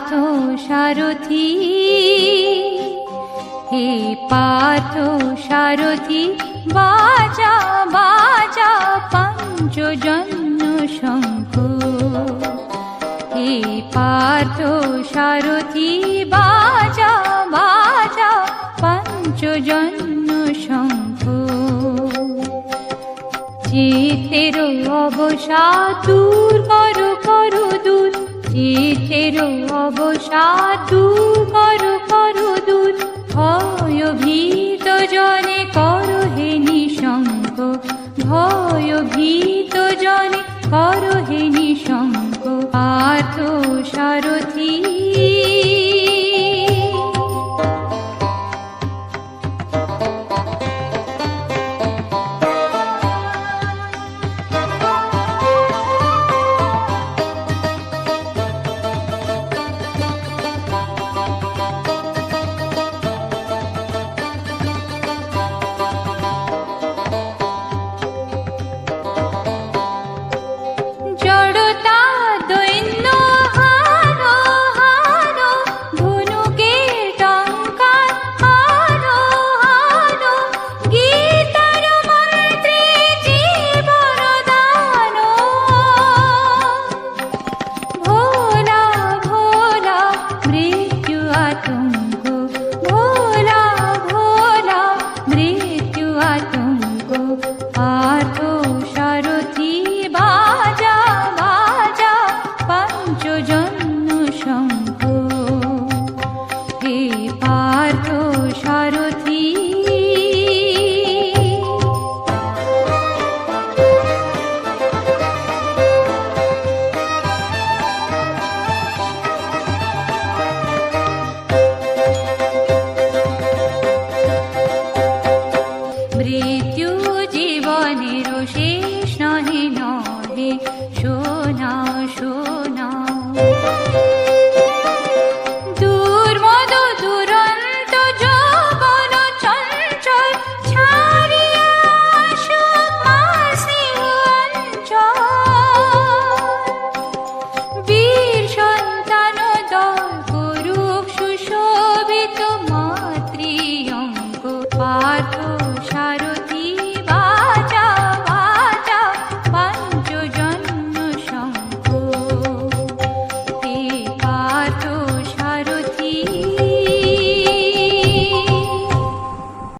পার্থ সারথি, হে path সারথি, বাজা বাজা পঞ্চজন্য শঙ্খ হে path সারথি, বাজা বাজা পঞ্চজন্য শঙ্খ চিতের অবসা তুই ी चिरोगा ो जो ज